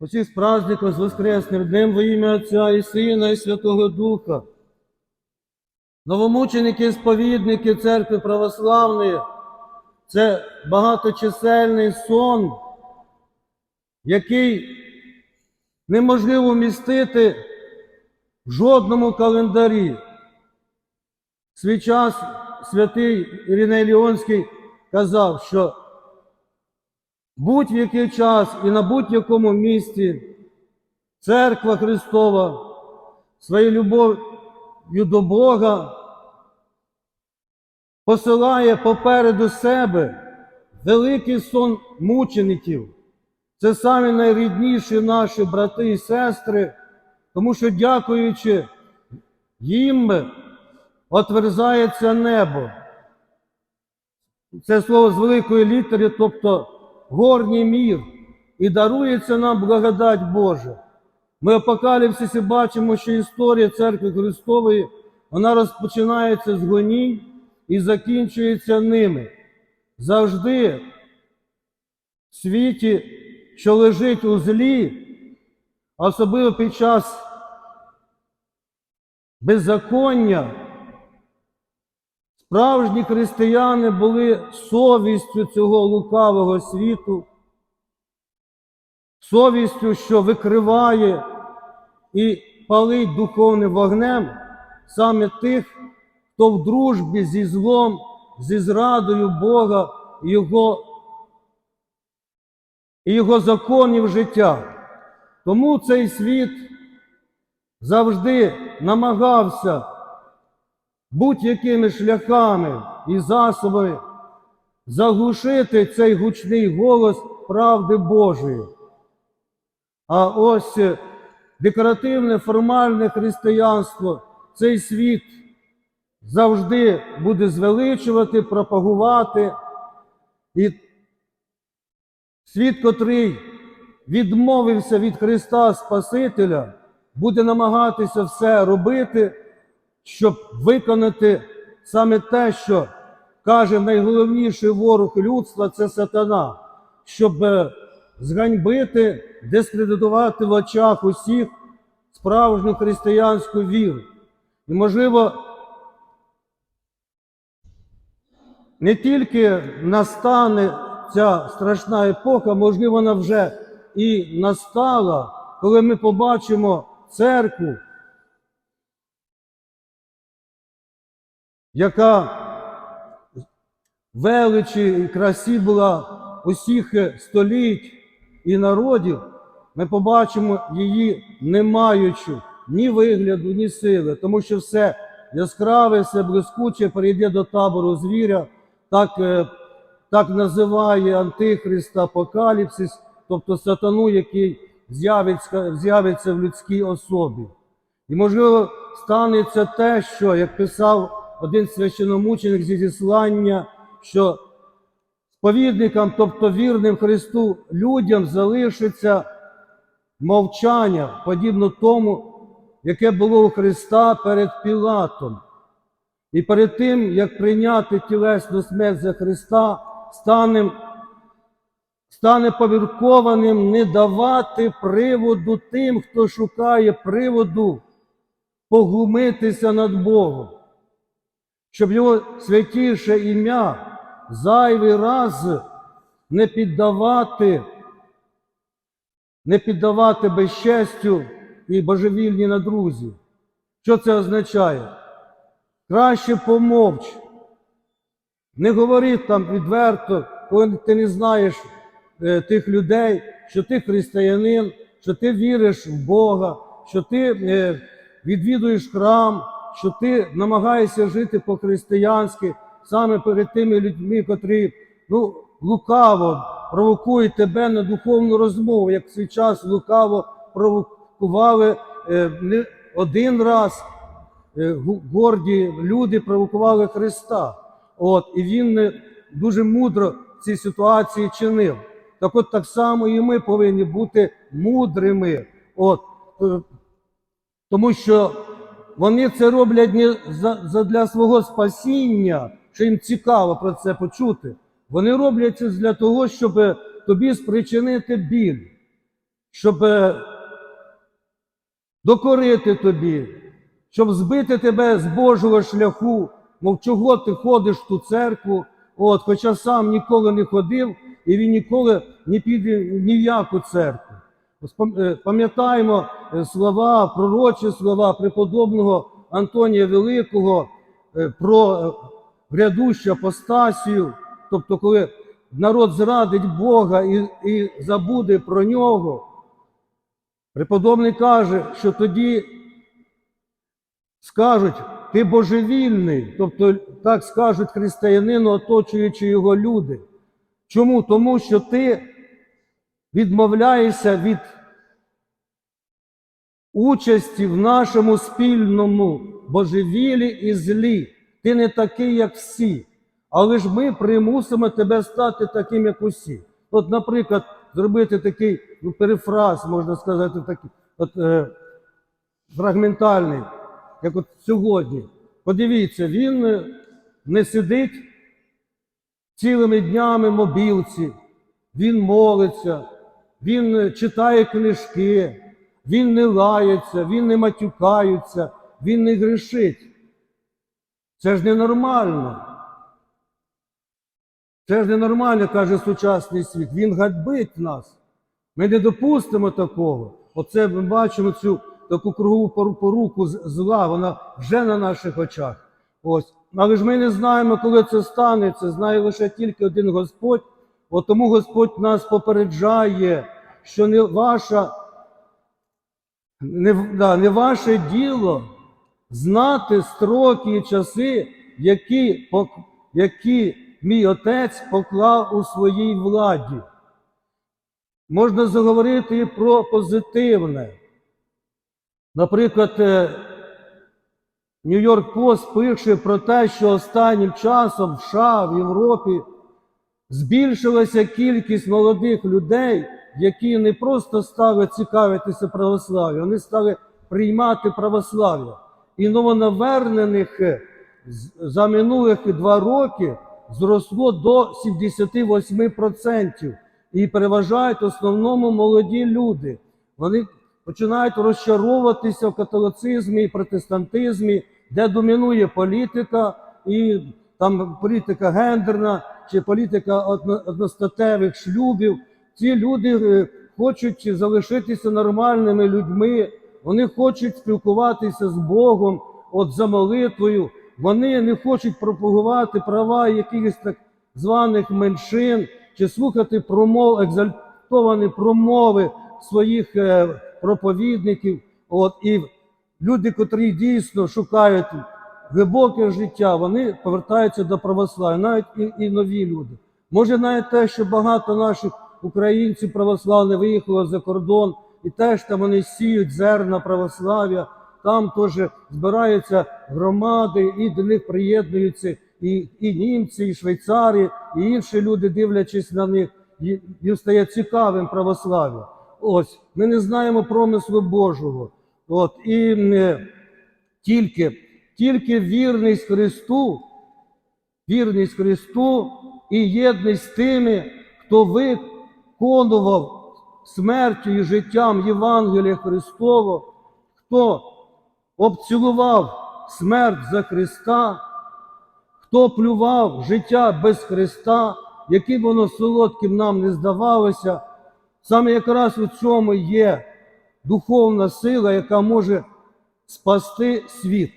Усіх з праздником, з Воскресним днем во ім'я Отця і Сина, і Святого Духа. Новомученики, сповідники Церкви Православної це багаточисельний сон, який неможливо вмістити в жодному календарі. Свій час святий Іриней Ліонський казав, що будь-який час і на будь-якому місці Церква Христова своєю любов'ю до Бога посилає попереду себе великий сон мучеників. Це самі найрідніші наші брати і сестри, тому що, дякуючи їм, отверзається небо. Це слово з великої літери, тобто горній мір, і дарується нам благодать Божа. Ми апокаліпсисі бачимо, що історія церкви Христової вона розпочинається з гонінь і закінчується ними. Завжди в світі, що лежить у злі, особливо під час беззаконня, справжні християни були совістю цього лукавого світу, совістю, що викриває і палить духовним вогнем саме тих, хто в дружбі зі злом, зі зрадою Бога і Його, і Його законів життя. Тому цей світ завжди намагався будь-якими шляхами і засобами заглушити цей гучний голос правди Божої. А ось декоративне формальне християнство цей світ завжди буде звеличувати, пропагувати. І світ, котрий відмовився від Христа Спасителя, буде намагатися все робити, щоб виконати саме те, що каже найголовніший ворог людства це сатана, щоб е, зганьбити, дискредитувати в очах усіх справжню християнську віру. І, можливо, не тільки настане ця страшна епоха, можливо, вона вже і настала, коли ми побачимо церкву, яка величі і красі була усіх століть і народів, ми побачимо її не маючу ні вигляду, ні сили, тому що все яскраве, все блискуче перейде до табору звіря, так, е, так називає Антихрист Апокаліпсис, тобто сатану, який з'явиться, з'явиться в людській особі. І, можливо, станеться те, що, як писав один священомученик зі зіслання, що сповідникам, тобто вірним Христу людям, залишиться мовчання, подібно тому, яке було у Христа перед Пілатом. І перед тим, як прийняти тілесну смерть за Христа, стане, стане повіркованим не давати приводу тим, хто шукає приводу поглумитися над Богом, щоб його святіше ім'я зайвий раз не піддавати, не піддавати безчестю і божевільні надрузі. Що це означає? Краще помовч. Не говори там відверто, коли ти не знаєш е, тих людей, що ти християнин, що ти віриш в Бога, що ти е, відвідуєш храм, що ти намагаєшся жити по-християнськи саме перед тими людьми, котрі ну, лукаво провокують тебе на духовну розмову, як в свій час лукаво провокували е, не один раз е, горді люди провокували Христа. От, і він е, дуже мудро в цій ситуації чинив. Так от так само і ми повинні бути мудрими. От, тому що вони це роблять не для свого спасіння, що їм цікаво про це почути. Вони роблять це для того, щоб тобі спричинити біль, щоб докорити тобі, щоб збити тебе з Божого шляху, мов чого ти ходиш в ту церкву, от, хоча сам ніколи не ходив, і він ніколи не піде ні в яку церкву. Е, Пам'ятаємо слова, пророчі слова преподобного Антонія Великого е, про е, грядущу апостасію, тобто, коли народ зрадить Бога і, і забуде про нього. Преподобний каже, що тоді скажуть, ти божевільний, тобто так скажуть християнину, оточуючи його люди. Чому? Тому що ти відмовляєшся від участі в нашому спільному божевілі і злі. Ти не такий, як всі. Але ж ми примусимо тебе стати таким, як усі. От, наприклад, зробити такий ну, перефраз, можна сказати, такий, от, е, фрагментальний, як от сьогодні. Подивіться, він е, не сидить цілими днями в мобілці, він молиться, він е, читає книжки, він не лається, він не матюкається, він не грішить. Це ж ненормально. Це ж ненормально, каже сучасний світ. Він гадбить нас. Ми не допустимо такого. Оце ми бачимо цю таку кругову пору- поруку зла, вона вже на наших очах. Ось. Але ж ми не знаємо, коли це станеться. Знає лише тільки один Господь. От тому Господь нас попереджає, що не ваша, не, да, не ваше діло знати строки і часи, які, які мій отець поклав у своїй владі. Можна заговорити і про позитивне. Наприклад, е, Нью-Йорк Пост пише про те, що останнім часом в США, в Європі збільшилася кількість молодих людей, які не просто стали цікавитися православ'ям, вони стали приймати православ'я. І новонавернених е, за минулих два роки зросло до 78%. І переважають в основному молоді люди. Вони починають розчаровуватися в католицизмі і протестантизмі, де домінує політика, і там політика гендерна чи політика одностатевих шлюбів. Ці люди е, хочуть залишитися нормальними людьми, вони хочуть спілкуватися з Богом, от за молитвою. Вони не хочуть пропагувати права якихось так званих меншин чи слухати промов, екзальтовані промови своїх е, проповідників. От, і люди, котрі дійсно шукають глибоке життя, вони повертаються до православ'я, навіть і, і нові люди. Може, навіть те, що багато наших українців православних виїхало за кордон, і теж там вони сіють зерна православ'я, там теж збираються громади, і до них приєднуються і, і німці, і швейцари, і інші люди, дивлячись на них, їм стає цікавим православ'я. Ось ми не знаємо промислу Божого. От і е, тільки, тільки вірність Христу, вірність Христу і єдність з тими, хто виконував смертю і життям Євангелія Христового, хто обцілував смерть за Христа, хто плював життя без Христа, яким воно солодким нам не здавалося, саме якраз у цьому є духовна сила, яка може спасти світ.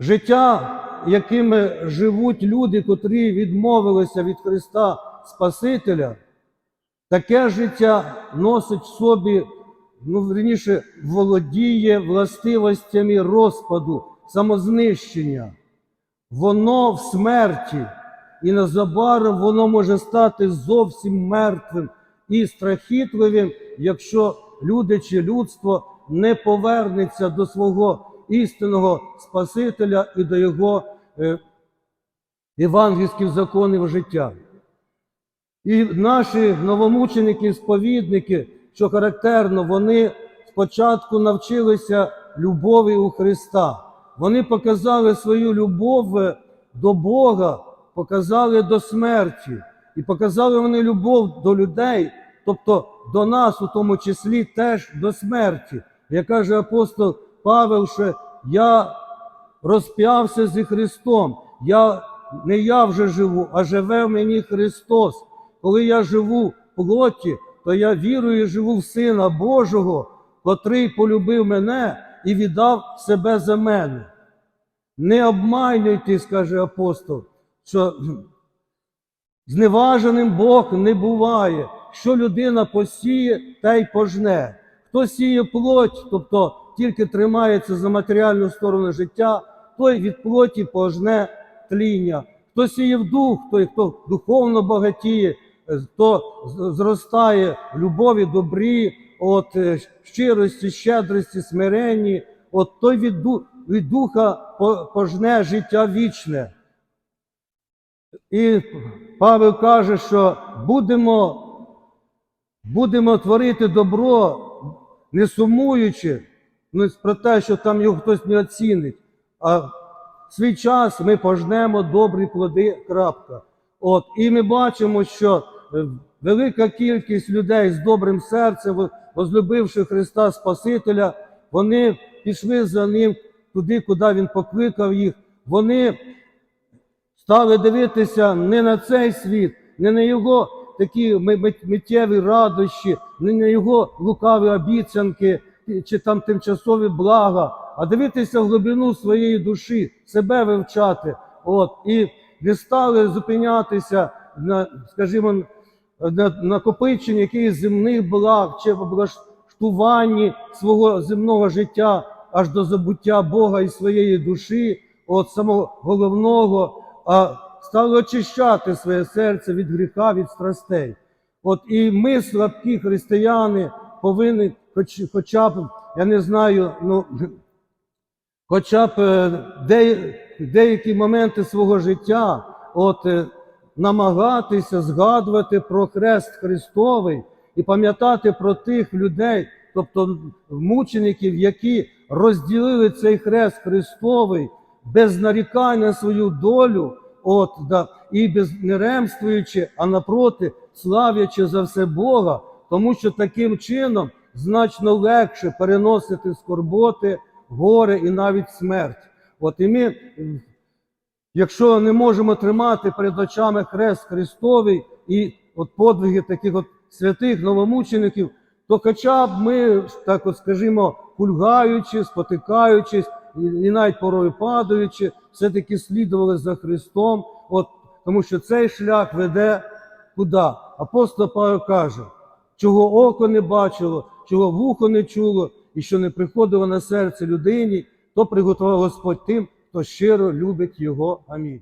Життя, якими живуть люди, котрі відмовилися від Христа Спасителя, таке життя носить в собі, ну, верніше, володіє властивостями розпаду, самознищення. Воно в смерті, і незабаром воно може стати зовсім мертвим і страхітливим, якщо люди чи людство не повернеться до свого істинного Спасителя і до його е, євангельських законів життя. І наші новомученики, сповідники, що характерно, вони спочатку навчилися любові у Христа. Вони показали свою любов до Бога, показали до смерті, і показали вони любов до людей, тобто до нас, у тому числі, теж до смерті. Як каже апостол Павел, що я розп'явся зі Христом. Я, не я вже живу, а живе в мені Христос. Коли я живу в плоті, то я вірую, живу в Сина Божого, котрий полюбив мене і віддав себе за мене. Не обманюйтесь, каже апостол, що зневаженим Бог не буває. Що людина посіє, та й пожне. Хто сіє плоть, тобто тільки тримається за матеріальну сторону життя, той від плоті пожне тління. Хто сіє в дух, той, хто духовно багатіє, е, хто з- зростає в любові, добрі, от, е, щирості, щедрості, смиренні, от той від, від духа пожне життя вічне. І Павел каже, що будемо, будемо творити добро, не сумуючи ну, про те, що там його хтось не оцінить. А в свій час ми пожнемо добрі плоди. Крапка. От, і ми бачимо, що велика кількість людей з добрим серцем, во- возлюбивши Христа Спасителя, вони пішли за ним туди, куди Він покликав їх. Вони стали дивитися не на цей світ, не на його такі миттєві радощі, не на його лукаві обіцянки чи там тимчасові блага, а дивитися в глибину своєї душі, себе вивчати. От, і не стали зупинятися на, скажімо, накопиченні якихось земних благ чи облаштуванні свого земного життя аж до забуття Бога і своєї душі, от самого головного, а стали очищати своє серце від гріха, від страстей. От і ми, слабкі християни, повинні, хоч, хоча б, я не знаю, ну, хоча б е, де, деякі моменти свого життя, от е, намагатися згадувати про хрест Христовий і пам'ятати про тих людей, тобто мучеників, які розділили цей хрест Христовий без нарікань на свою долю, от, да, і без не ремствуючи, а напроти, славлячи за все Бога, тому що таким чином значно легше переносити скорботи, горе і навіть смерть. От і ми, якщо не можемо тримати перед очами хрест Христовий і от подвиги таких от святих новомучеників, то хоча б ми, так от скажімо, кульгаючи, спотикаючись і, навіть порою падаючи, все-таки слідували за Христом, от, тому що цей шлях веде куди? Апостол Павло каже, чого око не бачило, чого вухо не чуло, і що не приходило на серце людині, то приготував Господь тим, хто щиро любить його. Амінь.